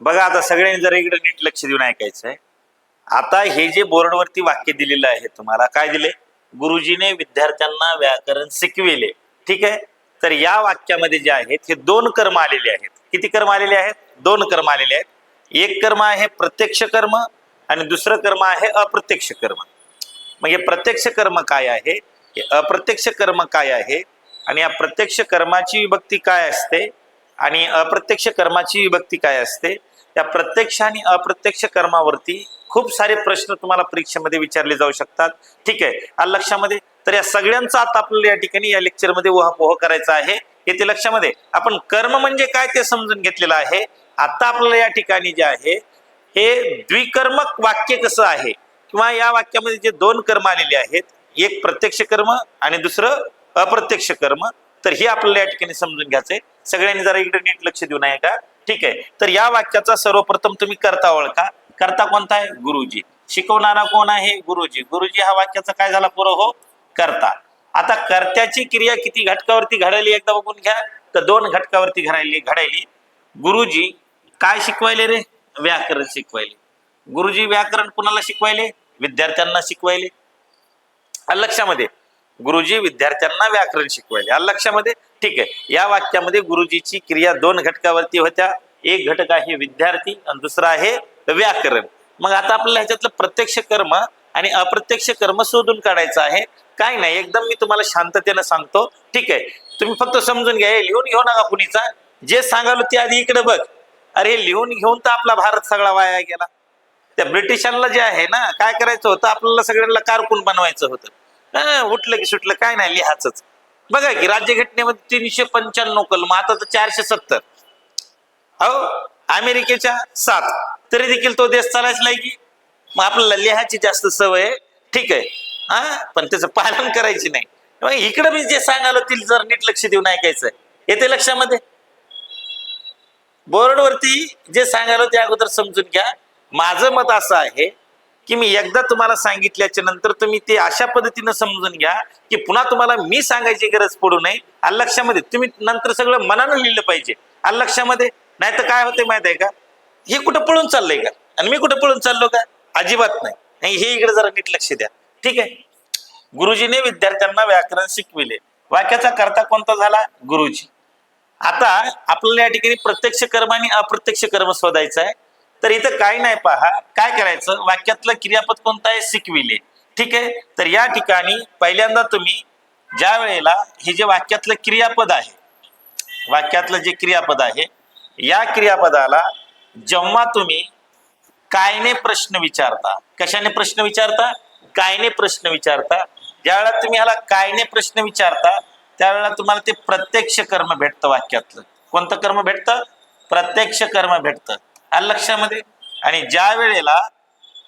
बघा आता सगळ्यांनी जरा इकडे नीट लक्ष देऊन ऐकायचं आहे आता हे जे बोर्डवरती वाक्य दिलेलं आहे तुम्हाला काय दिले? गुरुजीने विद्यार्थ्यांना व्याकरण शिकविले. ठीक आहे? तर या वाक्यामध्ये जे आहेत हे दोन कर्म आलेले आहेत. किती कर्म आलेले आहेत? दोन कर्म आलेले आहेत. एक कर्म आहे प्रत्यक्ष कर्म आणि दुसरं कर्म आहे अप्रत्यक्ष कर्म. मग हे प्रत्यक्ष कर्म काय आहे? अप्रत्यक्ष कर्म काय आहे? आणि या प्रत्यक्ष कर्माची विभक्ती काय असते? आणि अप्रत्यक्ष कर्माची विभक्ती काय असते? या प्रत्यक्ष आणि अप्रत्यक्ष कर्मावरती खूप सारे प्रश्न तुम्हाला परीक्षेमध्ये विचारले जाऊ शकतात. ठीक आहे. लक्षामध्ये? तर या सगळ्यांचा आता आपल्याला या ठिकाणी या लेक्चरमध्ये उहापोह करायचा आहे. येते लक्षामध्ये. आपण कर्म म्हणजे काय ते समजून घेतलेलं आहे. आता आपल्याला या ठिकाणी जे आहे हे द्विकर्मक वाक्य कसं आहे? किंवा या वाक्यामध्ये जे दोन कर्म आलेले आहेत एक प्रत्यक्ष कर्म आणि दुसरं अप्रत्यक्ष कर्म तर हे आपल्याला या ठिकाणी समजून घ्यायचंय. सगळ्यांनी जरा इकडे नीट लक्ष देऊ नये का? ठीक आहे. तर या वाक्याचा सर्वप्रथम तुम्ही करता ओळखा. करता कोणता आहे? गुरुजी. शिकवणारा कोण आहे? गुरुजी. गुरुजी हा वाक्याचा काय झाला पुरं? हो करता. आता कर्त्याची क्रिया किती घटकावरती घडली एकदा बघून घ्या. तर दोन घटकावरती घडायली घडायली. गुरुजी काय शिकवायले रे? व्याकरण शिकवायले. गुरुजी व्याकरण कुणाला शिकवायले? विद्यार्थ्यांना शिकवायले. लक्षामध्ये गुरुजी विद्यार्थ्यांना व्याकरण शिकवायचे या लक्षामध्ये ठीक आहे. या वाक्यामध्ये गुरुजीची क्रिया दोन घटकावरती होत्या. एक घटक आहे विद्यार्थी आणि दुसरा आहे व्याकरण. मग आता आपल्याला ह्याच्यातलं प्रत्यक्ष कर्म आणि अप्रत्यक्ष कर्म शोधून काढायचं आहे. काय नाही एकदम मी तुम्हाला शांततेनं सांगतो. ठीक आहे. तुम्ही फक्त समजून घ्या. हे लिहून घेऊ नका कुणीचा. जे सांगालो ते आधी इकडे बघ. अरे लिहून घेऊन तर आपला भारत सगळा वाया गेला. त्या ब्रिटिशांना जे आहे ना काय करायचं होतं? आपल्याला सगळ्यांना कारकून बनवायचं होतं. उठलं की सुटलं काय नाही लिहाच बघा की राज्यघटनेमध्ये तीनशे पंच्याण्णव कलम आता तर चारशे सत्तर. अहो अमेरिकेच्या सात. तरी देखील तो देश चालायच की? मग आपल्याला लिहायची जास्त सवय ठीक आहे. हा पण त्याचं पालन करायची नाही. मग इकडे मी जे सांगाल ती जर नीट लक्ष देऊन ऐकायचं येते लक्षामध्ये? बोर्डवरती जे सांगाल ते अगोदर समजून घ्या. माझं मत असं आहे की मी एकदा तुम्हाला सांगितल्याच्या नंतर तुम्ही ते अशा पद्धतीनं समजून घ्या की पुन्हा तुम्हाला मी सांगायची गरज पडू नये. अल्लक्षामध्ये तुम्ही नंतर सगळं मनानं लिहिलं पाहिजे. अल्लक्षामध्ये नाही तर काय होते माहीत आहे का? हे कुठं पळून चाललंय का? आणि मी कुठं पळून चाललो का? अजिबात नाही हे इकडे जरा नीट लक्ष द्या. ठीक आहे? गुरुजीने विद्यार्थ्यांना व्याकरण शिकविले. वाक्याचा करता कोणता झाला? गुरुजी. आता आपल्याला या ठिकाणी प्रत्यक्ष कर्म आणि अप्रत्यक्ष कर्म शोधायचं आहे. तर इथं काय नाही पहा. काय करायचं? वाक्यातलं क्रियापद कोणतं आहे? शिकविले ठीक आहे? तर या ठिकाणी पहिल्यांदा तुम्ही ज्या वेळेला हे जे वाक्यातलं क्रियापद आहे वाक्यातलं जे क्रियापद आहे या क्रियापदाला जेव्हा तुम्ही कायने प्रश्न विचारता कशाने प्रश्न विचारता? कायने प्रश्न विचारता? ज्यावेळेला तुम्ही ह्याला कायने प्रश्न विचारता त्यावेळेला तुम्हाला ते प्रत्यक्ष कर्म भेटतं वाक्यातलं. कोणतं कर्म भेटतं? प्रत्यक्ष कर्म भेटतं. आलं लक्षामध्ये आणि ज्या वेळेला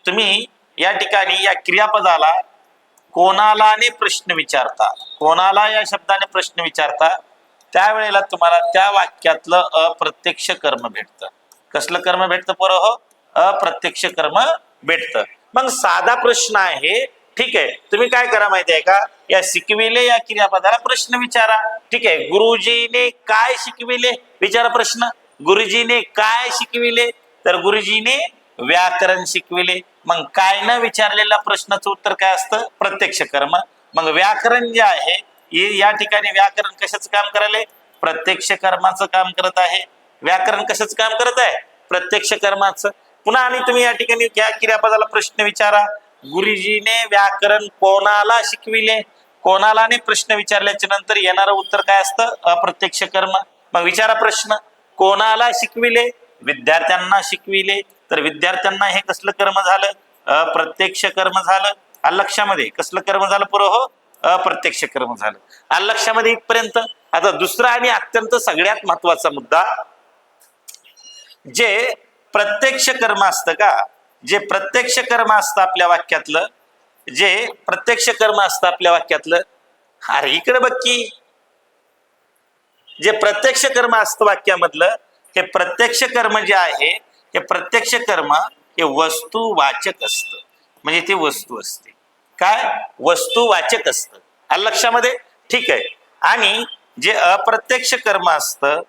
तुम्ही या ठिकाणी या क्रियापदाला कोणालाने प्रश्न विचारता कोणाला या शब्दाने प्रश्न विचारता त्यावेळेला तुम्हाला त्या वाक्यातलं अप्रत्यक्ष कर्म भेटतं. कसलं कर्म भेटतं पोरं हो? अप्रत्यक्ष कर्म भेटतं. मग साधा प्रश्न आहे ठीक आहे. तुम्ही काय करा माहिती आहे का? या शिकविले या क्रियापदाला प्रश्न विचारा. ठीक आहे. गुरुजीने काय शिकविले? विचारा प्रश्न. गुरुजीने काय शिकविले? तर गुरुजीने व्याकरण शिकविले. मग काय न विचारलेला प्रश्नाचं उत्तर काय असतं? प्रत्यक्ष कर्म. मग व्याकरण जे आहे हे या ठिकाणी व्याकरण कशाचं काम करायला? प्रत्यक्ष कर्माचं काम करत आहे. व्याकरण कशाचं काम करत आहे? प्रत्यक्ष कर्माचं. पुन्हा आणि तुम्ही या ठिकाणी या क्रियापदाला प्रश्न विचारा. गुरुजीने व्याकरण कोणाला शिकविले? कोणाला प्रश्न विचारल्याच्या नंतर येणारं उत्तर काय असतं? अप्रत्यक्ष कर्म. मग विचारा प्रश्न. कोणाला शिकविले? विद्यार्थ्यांना शिकविले. तर विद्यार्थ्यांना हे कसलं कर्म झालं? अप्रत्यक्ष कर्म झालं. आलं लक्षामध्ये कसलं कर्म झालं पुरं हो? अप्रत्यक्ष कर्म झालं. आलं लक्षामध्ये इथपर्यंत. आता दुसरा आणि अत्यंत सगळ्यात महत्त्वाचा मुद्दा जे प्रत्यक्ष कर्म असतं का? जे प्रत्यक्ष कर्म असतं आपल्या वाक्यातलं जे प्रत्यक्ष कर्म असतं आपल्या वाक्यातलं. अरे इकडे बघ की. जे प्रत्यक्ष कर्म असतं वाक्यामधलं हे प्रत्यक्ष कर्म जे आहे हे प्रत्यक्ष कर्म हे वस्तू वाचक असतं. म्हणजे ते वस्तू असते. काय? वस्तू वाचक असतं. आलं लक्षामध्ये? ठीक आहे. आणि जे अप्रत्यक्ष कर्म असतं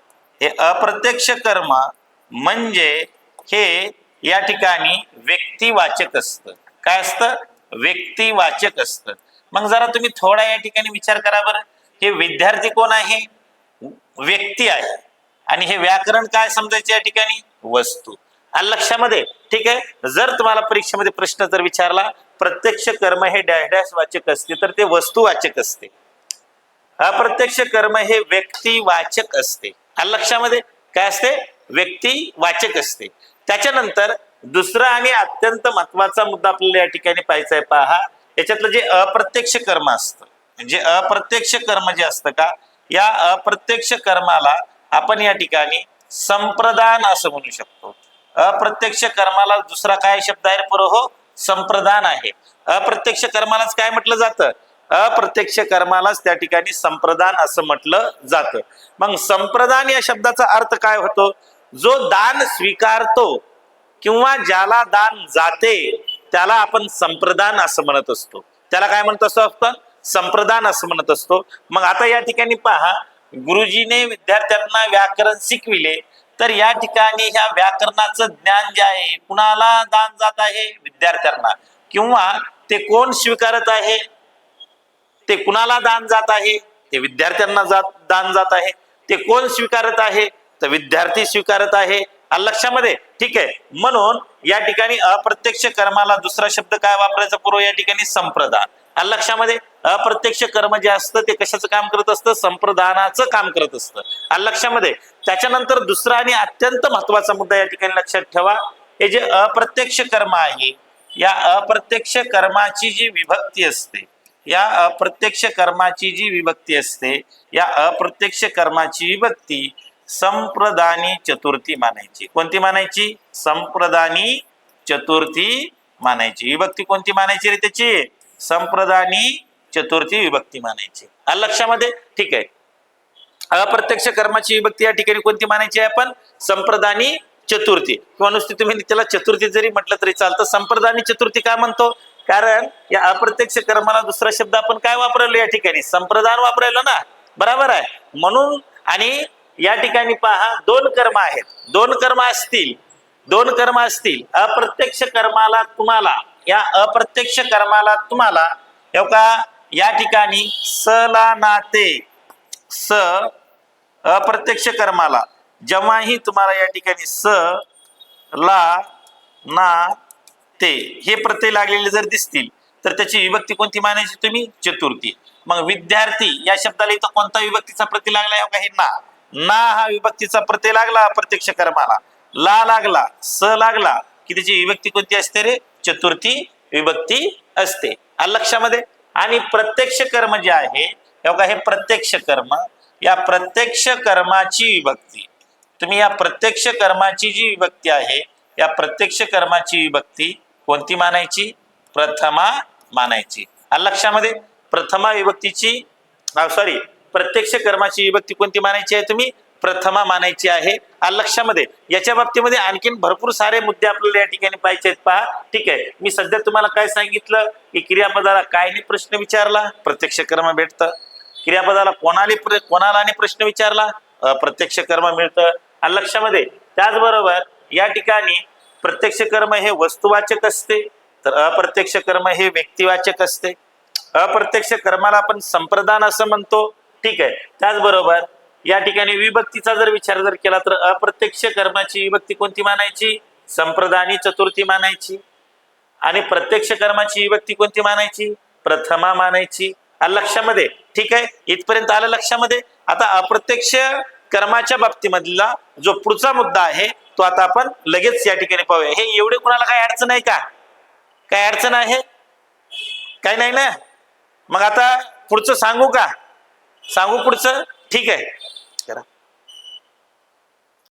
हे अप्रत्यक्ष कर्म म्हणजे हे या ठिकाणी व्यक्तिवाचक असतं. काय असतं? व्यक्तिवाचक असतं. मग जरा तुम्ही थोडा या ठिकाणी विचार करा बरं. हे विद्यार्थी कोण आहे? व्यक्ती आहे. आणि हे व्याकरण काय समजायचे या ठिकाणी? वस्तू. आणि लक्षामध्ये ठीक आहे? जर तुम्हाला परीक्षेमध्ये प्रश्न जर विचारला प्रत्यक्ष कर्म हे डॅश डॅश वाचक असते तर ते वस्तुवाचक असते. अप्रत्यक्ष कर्म हे व्यक्तिवाचक असते. आणि लक्षामध्ये काय असते? व्यक्तिवाचक असते. त्याच्यानंतर दुसरा आणि अत्यंत महत्त्वाचा मुद्दा आपल्याला या ठिकाणी पाहायचा आहे पहा. याच्यातलं जे अप्रत्यक्ष कर्म असतं. म्हणजे अप्रत्यक्ष कर्म जे असतं का? या अप्रत्यक्ष कर्माला आपण या ठिकाणी संप्रदान असं म्हणू शकतो. अप्रत्यक्ष कर्माला दुसरा काय शब्द आहे पुरो? हो संप्रदान आहे. अप्रत्यक्ष कर्मालाच काय म्हटलं जातं? अप्रत्यक्ष कर्मालाच त्या ठिकाणी संप्रदान असं म्हटलं जातं. मग संप्रदान या शब्दाचा अर्थ काय होतो? जो दान स्वीकारतो किंवा ज्याला दान जाते त्याला आपण संप्रदान असं म्हणत असतो. त्याला काय म्हणत असतो आपण? संप्रदान असं म्हणत असतो. मग आता या ठिकाणी पहा गुरुजीने विद्यार्थ्यांना व्याकरण शिकविले तर या ठिकाणी ह्या व्याकरणाचं ज्ञान जे आहे कुणाला दान जात आहे? विद्यार्थ्यांना. किंवा ते कोण स्वीकारत आहे? ते कुणाला दान जात आहे? ते विद्यार्थ्यांना जात दान जात आहे. ते कोण स्वीकारत आहे? तर विद्यार्थी स्वीकारत आहे. लक्षामध्ये ठीक आहे. म्हणून या ठिकाणी अप्रत्यक्ष कर्माला दुसरा शब्द काय वापरायचा? पूर्व या ठिकाणी संप्रदान. लक्षामध्ये अप्रत्यक्ष कर्म जे असतं ते कशाचं काम करत असतं? संप्रदानाचं काम करत असतं. आणि लक्षामध्ये? त्याच्यानंतर दुसरा आणि अत्यंत महत्त्वाचा मुद्दा या ठिकाणी लक्षात ठेवा. हे जे अप्रत्यक्ष कर्म आहे या अप्रत्यक्ष कर्माची जी विभक्ती असते या अप्रत्यक्ष कर्माची जी विभक्ती असते या अप्रत्यक्ष कर्माची विभक्ती संप्रदानी चतुर्थी मानायची. कोणती मानायची? संप्रदानी चतुर्थी मानायची. विभक्ती कोणती मानायची रे त्याची? संप्रदानी चतुर्थी विभक्ती मानायची. आलं लक्षामध्ये? ठीक आहे. अप्रत्यक्ष कर्माची विभक्ती या ठिकाणी कोणती मानायची आहे आपण? संप्रदानी चतुर्थी. किंवा नुसती तुम्ही त्याला चतुर्थी जरी म्हटलं तरी चालतं. संप्रदानी चतुर्थी का म्हणतो? कारण या अप्रत्यक्ष कर्माला दुसरा शब्द आपण काय वापरलो या ठिकाणी? संप्रदान वापरायलो ना. बरोबर आहे. म्हणून आणि या ठिकाणी पहा दोन कर्म आहेत. दोन कर्म असतील. दोन कर्म असतील. अप्रत्यक्ष कर्माला तुम्हाला या अप्रत्यक्ष कर्माला तुम्हाला हे का या ठिकाणी स ला नाते स अप्रत्यक्ष कर्माला. जेव्हाही तुम्हाला या ठिकाणी स ला ना ते हे प्रत्यय लागलेले जर दिसतील तर त्याची विभक्ती कोणती मानायची तुम्ही? चतुर्थी. मग विद्यार्थी या शब्दाला इथं कोणता विभक्तीचा प्रत्यय लागला का हे ना. ना हा विभक्तीचा प्रत्यय लागला अप्रत्यक्ष कर्माला. ला लागला स लागला की त्याची विभक्ती कोणती असते रे? चतुर्थी विभक्ती असते. लक्षामध्ये आणि प्रत्यक्ष कर्म जे आहे हे बघा हे प्रत्यक्ष कर्म या प्रत्यक्ष कर्माची विभक्ती. तुम्ही या प्रत्यक्ष कर्माची जी विभक्ती आहे या प्रत्यक्ष कर्माची विभक्ती कोणती मानायची? प्रथमा मानायची. लक्षामध्ये? प्रथमा विभक्तीची सॉरी प्रत्यक्ष कर्माची विभक्ती कोणती मानायची आहे तुम्ही? प्रथमा मानायची आहे. लक्षामध्ये. याच्या बाबतीमध्ये आणखीन भरपूर सारे मुद्दे आपल्याला या ठिकाणी पाहिजे आहेत. पहा. ठीक आहे. मी सध्या तुम्हाला काय सांगितलं? की क्रियापदाला काय नाही प्रश्न विचारला? प्रत्यक्ष कर्म भेटतं क्रियापदाला कोणाला प्र- कोणाला आणि प्रश्न विचारला? अप्रत्यक्ष कर्म मिळतं. आणि लक्षामध्ये. त्याचबरोबर या ठिकाणी प्रत्यक्ष कर्म हे वस्तुवाचक असते. तर अप्रत्यक्ष कर्म हे व्यक्तिवाचक असते. अप्रत्यक्ष कर्माला आपण संप्रदान असं म्हणतो. ठीक आहे. त्याचबरोबर या ठिकाणी विभक्तीचा जर विचार जर केला तर अप्रत्यक्ष कर्माची विभक्ती कोणती मानायची? संप्रदानी चतुर्थी मानायची. आणि प्रत्यक्ष कर्माची विभक्ती कोणती मानायची? प्रथमा मानायची. लक्षामध्ये ठीक आहे? इथपर्यंत आलं लक्षामध्ये? आता अप्रत्यक्ष कर्माच्या बाबतीमधला जो पुढचा मुद्दा आहे तो आता आपण लगेच या ठिकाणी पाहूया. हे एवढे कुणाला काय अडचण आहे का? काय अडचण आहे? काय नाही ना? मग आता पुढचं सांगू का? सांगू पुढचं? ठीक आहे.